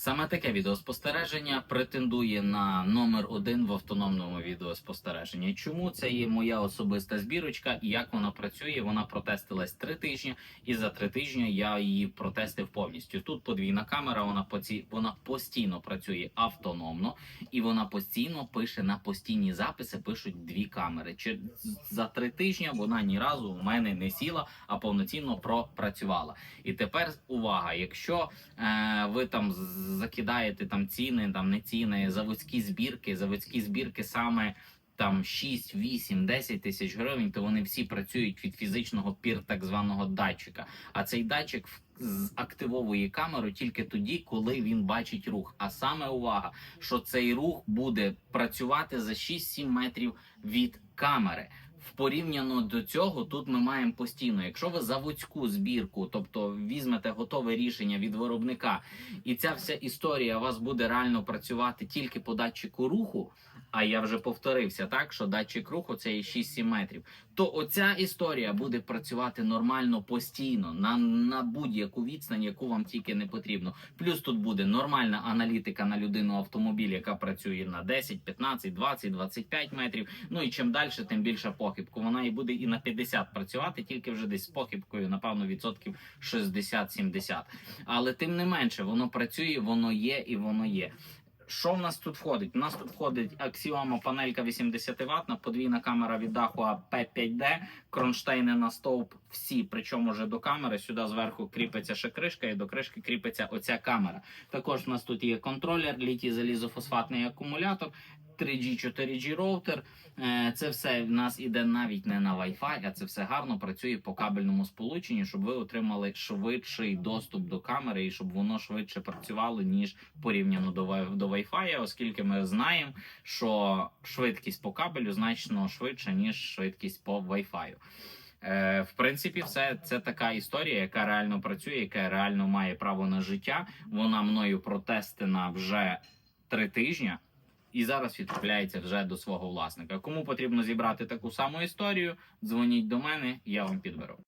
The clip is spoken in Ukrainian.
Саме таке відеоспостереження претендує на номер один в автономному відеоспостереженні. Чому це є моя особиста збірочка і як вона працює? Вона протестилась три тижні, і за три тижні я її протестив повністю. Тут подвійна камера, вона поці... вона постійно працює автономно і вона постійно пише на постійні записи. Пишуть дві камери. Чи за три тижні вона ні разу у мене не сіла, а повноцінно пропрацювала. І тепер увага, якщо е, ви там з- закидаєте там ціни, там не ціни, заводські збірки, заводські збірки саме. Там 6, 8, 10 тисяч гривень, то вони всі працюють від фізичного пір так званого датчика. А цей датчик активовує камеру тільки тоді, коли він бачить рух. А саме увага, що цей рух буде працювати за 6-7 метрів від камери. В порівняно до цього, тут ми маємо постійно, якщо ви заводську збірку, тобто візьмете готове рішення від виробника, і ця вся історія у вас буде реально працювати тільки по датчику руху. А я вже повторився, так що датчик руху це є 6-7 метрів. То оця історія буде працювати нормально постійно на, на будь-яку відстань, яку вам тільки не потрібно. Плюс тут буде нормальна аналітика на людину автомобіль, яка працює на 10, 15, 20, 25 метрів. Ну і чим далі, тим більше похибку. Вона і буде і на 50 працювати, тільки вже десь з похибкою, напевно, відсотків 60-70. Але тим не менше, воно працює, воно є і воно є. Що в нас тут входить? У нас тут входить аксіома панелька 80 Вт, подвійна камера від даху P5D, кронштейни на стовп всі, причому вже до камери. Сюди зверху кріпиться ще кришка, і до кришки кріпиться оця камера. Також у нас тут є контролер, літій залізофосфатний акумулятор, 3G, 4G роутер. Е, Це все в нас іде навіть не на Wi-Fi, а це все гарно працює по кабельному сполученню, щоб ви отримали швидший доступ до камери і щоб воно швидше працювало ніж порівняно до Wi-Fi, оскільки ми знаємо, що швидкість по кабелю значно швидша ніж швидкість по Wi-Fi. Е, в принципі, все це така історія, яка реально працює, яка реально має право на життя. Вона мною протестена вже три тижні. І зараз відправляється вже до свого власника. Кому потрібно зібрати таку саму історію, дзвоніть до мене, я вам підберу.